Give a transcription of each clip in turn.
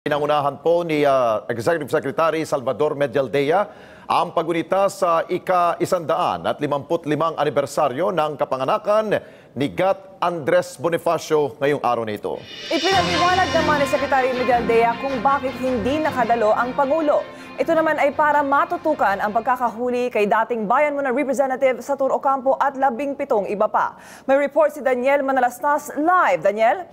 Pinangunahan po ni uh, Executive Secretary Salvador Medialdea ang pagunita sa ika-isandaan at 55 anibersaryo ng kapanganakan ni Gat Andres Bonifacio ngayong araw na ito. Ipinaliwanag naman ni Secretary Medialdea kung bakit hindi nakadalo ang Pangulo. Ito naman ay para matutukan ang pagkakahuli kay dating Bayan Muna Representative sa Campo at labing pitong iba pa. May report si Daniel Manalastas live. Daniel?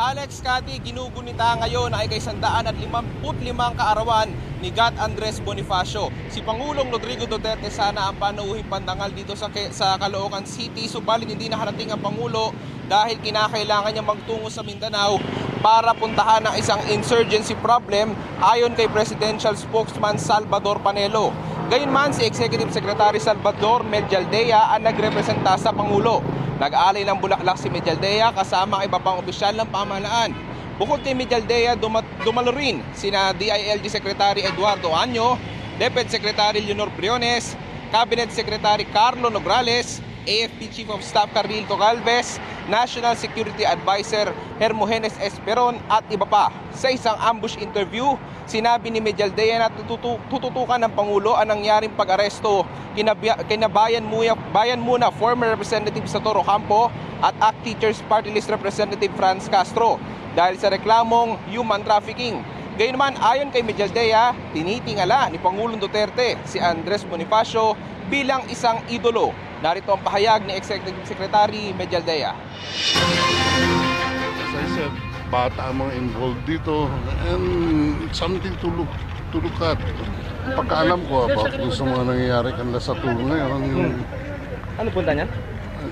Alex Cati, ginugunita ngayon ay kay sandaan at 55 kaarawan ni Gat Andres Bonifacio. Si Pangulong Rodrigo Duterte sana ang panauhing pandangal dito sa, sa Caloocan City subalit hindi nakarating ang Pangulo dahil kinakailangan niya magtungo sa Mindanao para puntahan ang isang insurgency problem ayon kay Presidential Spokesman Salvador Panelo. Gayunman si Executive Secretary Salvador Medialdea ang nagrepresenta sa Pangulo. Nag-alay ng bulaklak si Medialdea kasama ang iba pang opisyal ng pamahalaan. Bukod kay Medialdea, dumalo rin sina DILG Secretary Eduardo Anyo, Deputy Secretary Leonor Briones, Cabinet Secretary Carlo Nograles, AFP Chief of Staff Carrilto Galvez, National Security Advisor Hermogenes Esperon at iba pa. Sa isang ambush interview, sinabi ni Medialdea na tututu- tututukan ng Pangulo ang nangyaring pag-aresto kinabayan muna, bayan muna former Representative sa Toro Campo at ACT Teachers Party List Representative Franz Castro dahil sa reklamong human trafficking. Gayunman, ayon kay Medialdea, tinitingala ni Pangulong Duterte si Andres Bonifacio bilang isang idolo. Narito ang pahayag ni Executive Secretary Medialdea. As I said, bata ang mga involved dito and it's something to look to look at. Pagkaalam ko about dun sa mga nangyayari kanila sa tour ngayon, Ano punta niya?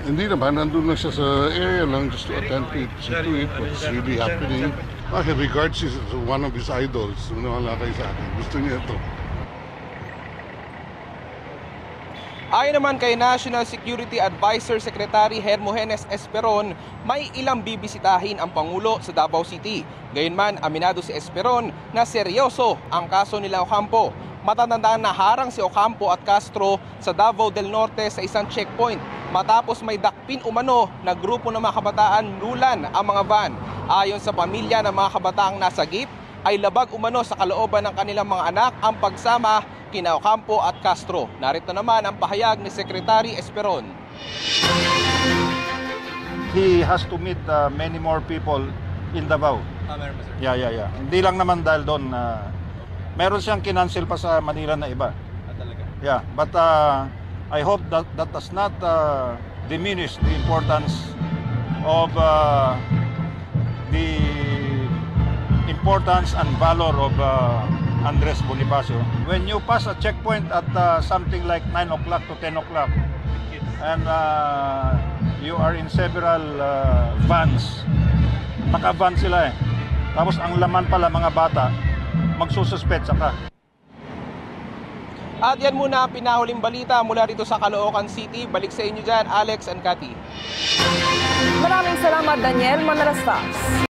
hindi naman, nandun lang siya sa area lang just to attend to it, see to it, what's really happening. Ah, he regards it as one of his idols. Wala kayo sa akin. Gusto niya ito. Ayon naman kay National Security Advisor Secretary Hermogenes Esperon, may ilang bibisitahin ang Pangulo sa Davao City. Gayunman, aminado si Esperon na seryoso ang kaso nila Ocampo. Matatandaan na harang si Ocampo at Castro sa Davao del Norte sa isang checkpoint matapos may dakpin umano na grupo ng mga kabataan nulan ang mga van. Ayon sa pamilya ng mga kabataang nasa jeep, ay labag umano sa kalooban ng kanilang mga anak ang pagsama kina Ocampo at Castro. Narito naman ang pahayag ni Secretary Esperon. he has to meet uh, many more people in Davao. Yeah, yeah, yeah. Hindi lang naman dahil doon na meron siyang kinancel pa sa Manila na iba. Yeah, but uh, I hope that that does not uh, diminish the importance of uh, the importance and valor of uh, Andres Bonifacio. When you pass a checkpoint at uh, something like 9 o'clock to 10 o'clock, and uh, you are in several uh, vans, naka-van sila eh. Tapos ang laman pala mga bata, magsususpetsa ka. At yan muna ang pinahuling balita mula rito sa Caloocan City. Balik sa inyo dyan, Alex and Cathy. Maraming salamat, Daniel Manalastas.